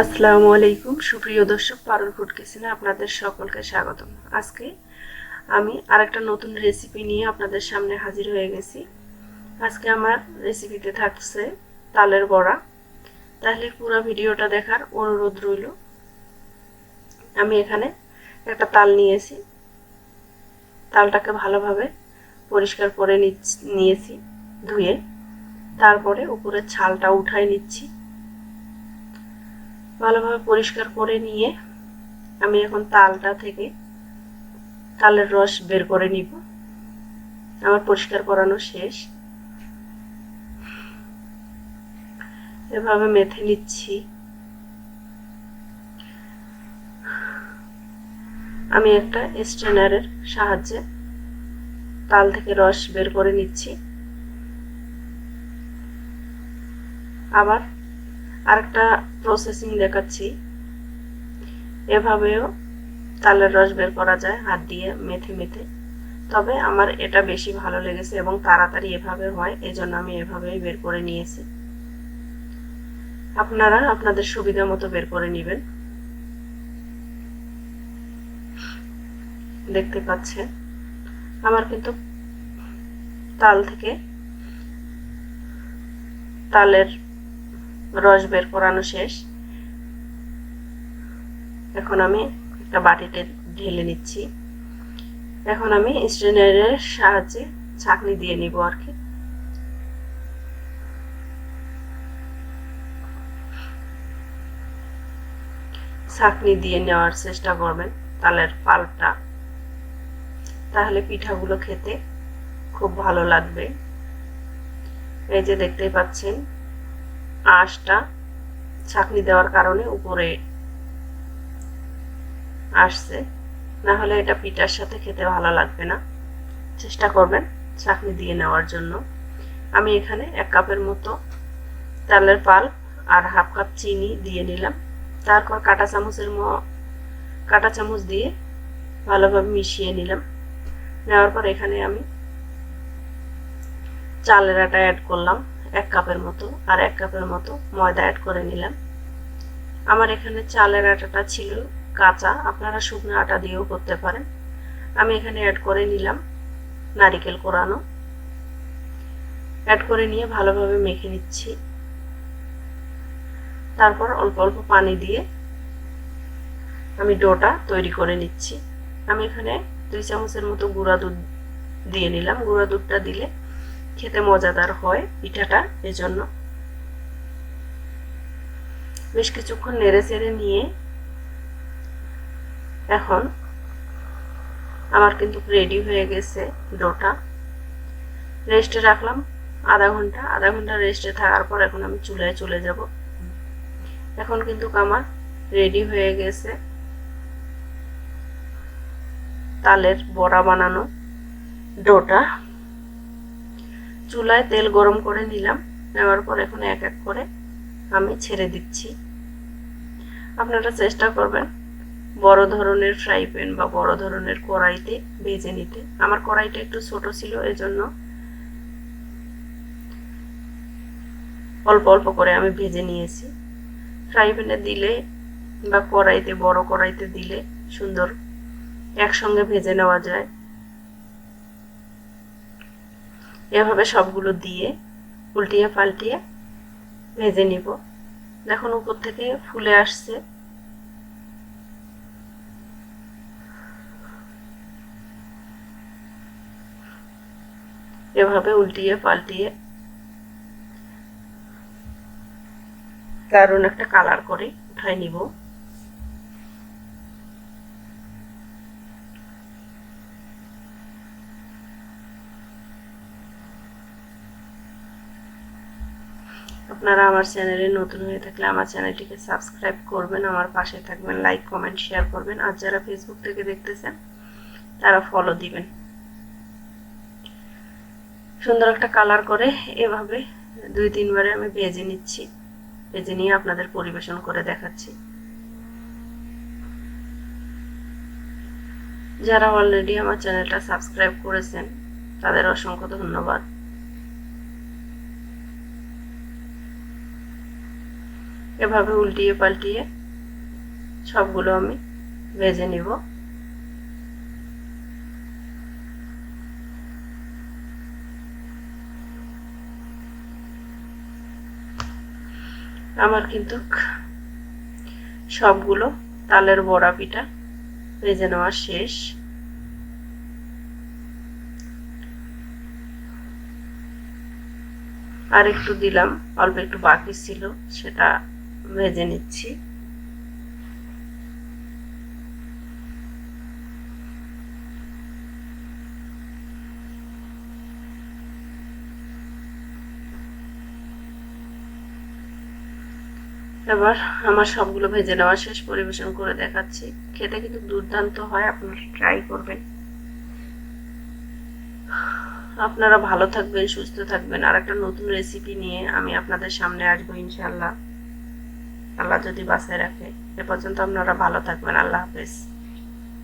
আসসালামু আলাইকুম। সুপ্রিয় দর্শক, পারুল ফুড কিচেনে আপনাদের সকলকে স্বাগতম। আজকে আমি আরেকটা নতুন রেসিপি নিয়ে আপনাদের সামনে হাজির হয়ে গেছি। আজকে আমার রেসিপিতে থাকছে তালের বড়া। তাহলে পুরো ভিডিওটা দেখার অনুরোধ রইল। আমি এখানে একটা তাল নিয়েছি। তালটাকে ভালোভাবে পরিষ্কার করে নিয়েছি ধুয়ে। তারপরে উপরের ছালটা উঠাই নিচ্ছি। ভালোভাবে পরিষ্কার করে নিয়ে আমি এখন তালটা থেকে তালের রস বের করে নিব। আমার পরিষ্কার করানো শেষ। এভাবে মেথে নিচ্ছি। আমি একটা স্ট্রেনারের সাহায্যে তাল থেকে রস বের করে নিচ্ছি। আবার আরেকটা প্রসেসিং দেখাচ্ছি। এভাবেও তালের রস বের করা যায়, হাত দিয়ে মেথে মেথে। তবে আমার এটা বেশি ভালো লেগেছে এবং তাড়াতাড়ি এভাবে হয়, এজন্য আমি এভাবেই বের করে নিয়েছি। আপনারা আপনাদের সুবিধা মতো বের করে নেবেন। দেখতে পাচ্ছেন, আমার কিন্তু তাল থেকে তালের রস বের করানো শেষ। এখন আমি একটা বাটিতে ঢেলে নিচ্ছি। এখন আমি স্ট্রেনারের সাহায্যে ছাকনি দিয়ে নিব আর কি। ছাকনি দিয়ে নেওয়ার চেষ্টা করবেন, তালের পালটা তাহলে পিঠাগুলো খেতে খুব ভালো লাগবে। এই যে দেখতেই পাচ্ছেন আঁশটা ছাকনি দেওয়ার কারণে উপরে আসছে। না হলে এটা পিঠার সাথে খেতে ভালো লাগবে না। চেষ্টা করবেন ছাকনি দিয়ে নেওয়ার জন্য। আমি এখানে এক কাপের মতো তালের পাল আর হাফ কাপ চিনি দিয়ে নিলাম। তারপর কাটা চামচের ম, কাটা চামচ দিয়ে ভালোভাবে মিশিয়ে নিলাম। নেওয়ার পর এখানে আমি চালের আটা অ্যাড করলাম। এক কাপের মতো, আর এক কাপের মতো ময়দা অ্যাড করে নিলাম। আমার এখানে চালের আটাটা ছিল কাঁচা, আপনারা শুকনো আটা দিয়েও করতে পারেন। আমি এখানে অ্যাড করে নিলাম নারিকেল কোরানো। অ্যাড করে নিয়ে ভালোভাবে মেখে নিচ্ছি। তারপর অল্প অল্প পানি দিয়ে আমি ডোটা তৈরি করে নিচ্ছি। আমি এখানে দুই চামচের মতো গুঁড়া দুধ দিয়ে নিলাম। গুঁড়া দুধটা দিলে খেতে মজাদার হয় পিঠাটা, এজন্য। বেশ কিছুক্ষণ নেড়ে চেড়ে নিয়ে এখন আমার কিন্তু রেডি হয়ে গেছে ডোটা। রেস্টে রাখলাম আধা ঘণ্টা আধা ঘণ্টা রেস্টে থাকার পর এখন আমি চুলায় চলে যাব। এখন কিন্তু আমার রেডি হয়ে গেছে তালের বড়া বানানো ডোটা। চুলায় তেল গরম করে নিলাম। নেওয়ার পর এখন এক এক করে আমি ছেড়ে দিচ্ছি। আপনারা চেষ্টা করবেন বড় ধরনের ফ্রাই প্যান বা বড় ধরনের কড়াইতে ভেজে নিতে। আমার কড়াইটা একটু ছোট ছিল, এজন্য অল্প অল্প করে আমি ভেজে নিয়েছি। ফ্রাই প্যানে দিলে বা কড়াইতে, বড় কড়াইতে দিলে সুন্দর একসঙ্গে ভেজে নেওয়া যায়। এভাবে সবগুলো দিয়ে উল্টিয়ে পাল্টিয়ে ভেজে নিব। দেখুন উপর থেকে ফুলে আসছে। এভাবে উল্টিয়ে পাল্টিয়ে দারুণ একটা কালার করে উঠাই নিব। আপনারা আমার চ্যানেলে নতুন হয়ে থাকলে আমার চ্যানেলটিকে সাবস্ক্রাইব করবেন, আমার পাশে থাকবেন লাইক কমেন্ট শেয়ার করবেন। আর যারা ফেসবুক থেকে দেখতেছেন, তারা ফলো দিবেন। সুন্দর একটা কালার করে এভাবে দুই, তিনবারে আমি ভেজে নিচ্ছি। ভেজে নিয়ে আপনাদের পরিবেশন করে দেখাচ্ছি। যারা অলরেডি আমার চ্যানেলটা সাবস্ক্রাইব করেছেন, তাদের অসংখ্য ধন্যবাদ। এভাবে উল্টিয়ে পাল্টিয়ে সবগুলো আমি ভেজে নিব। আমার কিন্তু সবগুলো তালের বড়া পিঠা ভেজে নেওয়া শেষ। আর একটু দিলাম, অল্প একটু বাকি ছিল, সেটা ভেজে নিচ্ছি। এবার আমার সবগুলো ভেজে নেওয়া শেষ, পরিবেশন করে দেখাচ্ছি। খেতে কিন্তু দুর্দান্ত হয়, আপনারা ট্রাই করবেন। আপনারা ভালো থাকবেন, সুস্থ থাকবেন। আর একটা নতুন রেসিপি নিয়ে আমি আপনাদের সামনে আসব ইনশাল্লাহ আল্লাহ যদি বাঁচায় রাখে এ পর্যন্ত আপনারা ভালো থাকবেন। আল্লাহ হাফেজ।